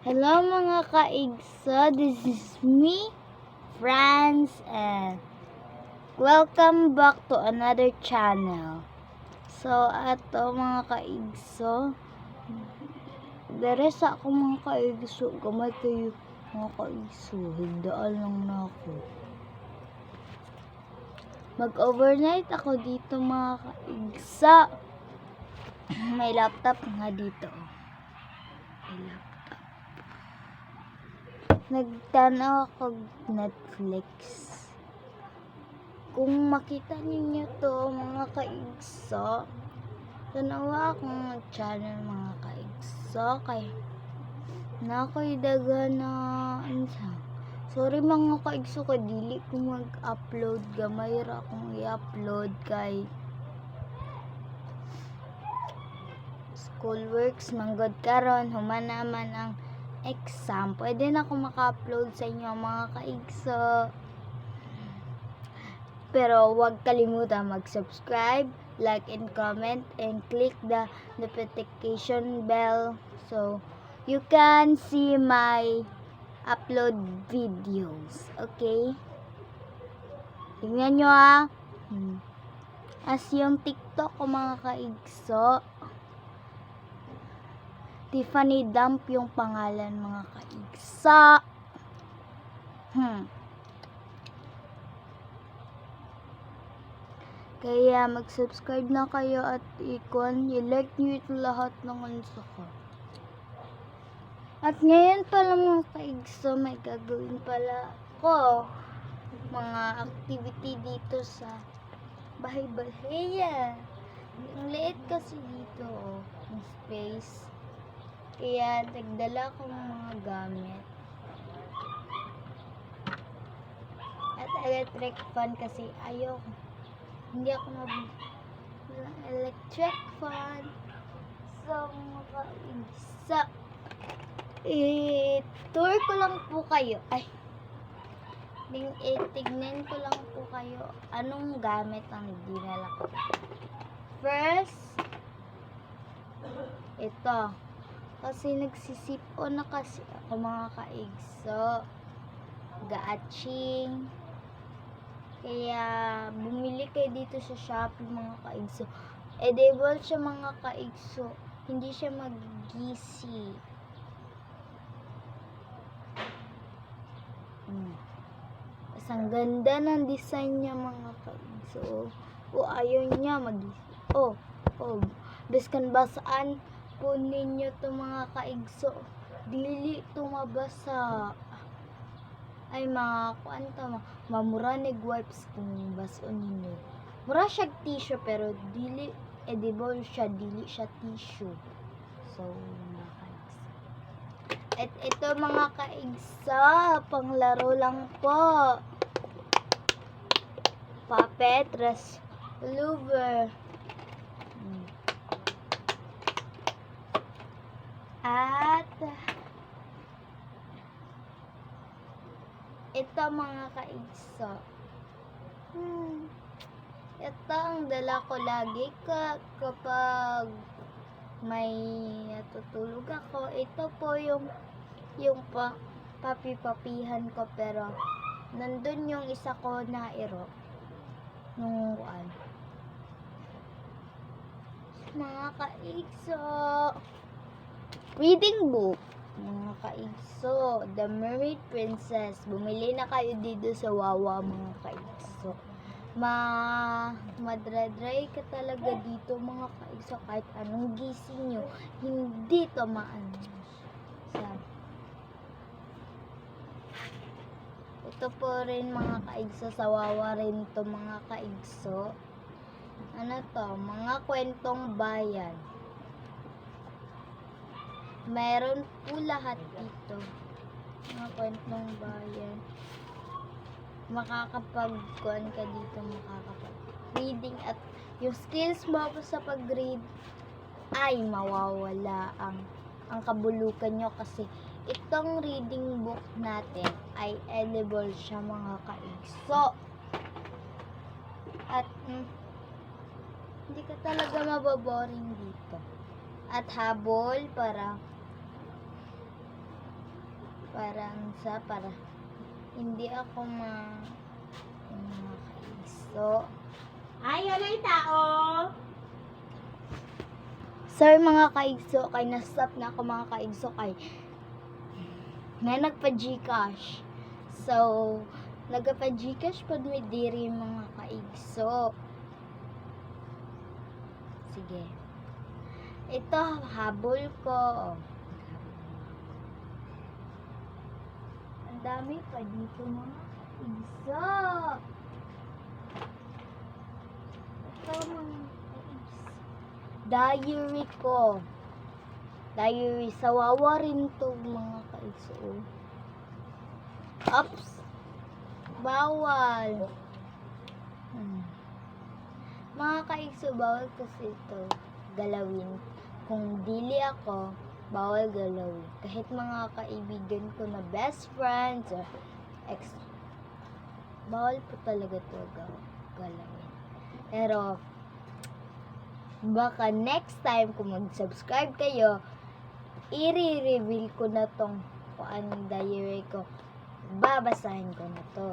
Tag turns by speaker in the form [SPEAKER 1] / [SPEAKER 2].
[SPEAKER 1] Hello mga kaigso, this is me, Franz, and welcome back to another channel. So, ato mga kaigso, Deres ako mga kaigso, gamay kayo mga kaigso, higdaan lang na ako. Mag-overnight ako dito mga kaigso. May laptop nga dito. May laptop. Nagtanaw ako Netflix. Kung makita ninyo to mga kaigso, tanawa akong channel mga kaigso kay na ako'y daga na ansa. Sorry mga kaigso kay dili ko mag-upload gamay ra akong i-upload kay schoolworks manggod karon human naman ang exam. Pwede na ako maka-upload sa inyo mga kaigso. Pero huwag kalimutan mag-subscribe, like and comment, and click the notification bell so you can see my upload videos. Okay? Tingnan nyo ah. Hmm. As yung TikTok ko mga kaigso. Tiffany Dump yung pangalan mga kaigsa. Hmm. Kaya mag-subscribe na kayo at ikon, i-like nyo ito lahat ng ansa ko. At ngayon pala mga kaigso, may gagawin pala ko mga activity dito sa bahay-bahayan. Ang liit kasi dito, oh, space. Kaya nagdala ko ng mga gamit. At electric fan kasi ayaw. Hindi ako mag electric fan. So, mga isa. I-tour ko lang po kayo. Ay. Ding, itignan ko lang po kayo anong gamit ang dinala ko. First, ito. Kasi nagsisip-o na kasi ako mga kaigso. Gaaching. Kaya bumili kayo dito sa Shopee mga kaigso. Edible siya mga kaigso. Hindi siya mag-gisi. Hmm. Ang ganda ng design niya mga kaigso. O ayaw niya mag Oh, oh. Biskan basaan po ninyo to mga kaigso. Dili to mabasa. Ay mga kuan ta ma- mamura ni wipes kung bason ninyo. Mura siya tissue pero dili edible siya, dili siya tissue. So, mga kaigso. At ito mga kaigsa, panglaro lang po. Puppet, res, lover. Hmm. At ito mga kaigso. Hmm. Ito ang dala ko lagi ka kapag may natutulog ako. Ito po yung yung pa, papi-papihan ko pero nandun yung isa ko na iro nung kuan. Mga kaigso. Reading book. Mga kaigso. The Mermaid Princess. Bumili na kayo dito sa Wawa mga kaigso. Ma madradray ka talaga dito mga kaigso kahit anong gising nyo hindi to maano sa ito po rin mga kaigso sa wawa rin to mga kaigso ano to mga kwentong bayan meron po lahat dito. Mga kwentong bayan. Makakapag-kuan ka dito makakapag reading at yung skills mo sa pag-read ay mawawala ang ang kabulukan nyo kasi itong reading book natin ay edible siya mga kaigso at mm, hindi ka talaga mababoring dito at habol para Parang sa para hindi ako ma mga kaigso.
[SPEAKER 2] Ay, tao.
[SPEAKER 1] Sir, mga kaigso, kay na-stop na ako mga kaigso kay nga nagpa-Gcash. So, nagpa-Gcash pag may diri mga kaigso. Sige. Ito, habol ko. Ang dami pa dito mga kaigso. Ito mga kaigso diary ko. Diary. Sawawa rin to mga kaigso. Ups. Bawal. Hmm. Mga kaigso, bawal kasi ito galawin. Kung dili ako, bawal galawin. Kahit mga kaibigan ko na best friends or ex, bawal po talaga to ga- galawin. Pero, baka next time kung mag-subscribe kayo, i-reveal ko na tong kung anong diary ko. Babasahin ko na to.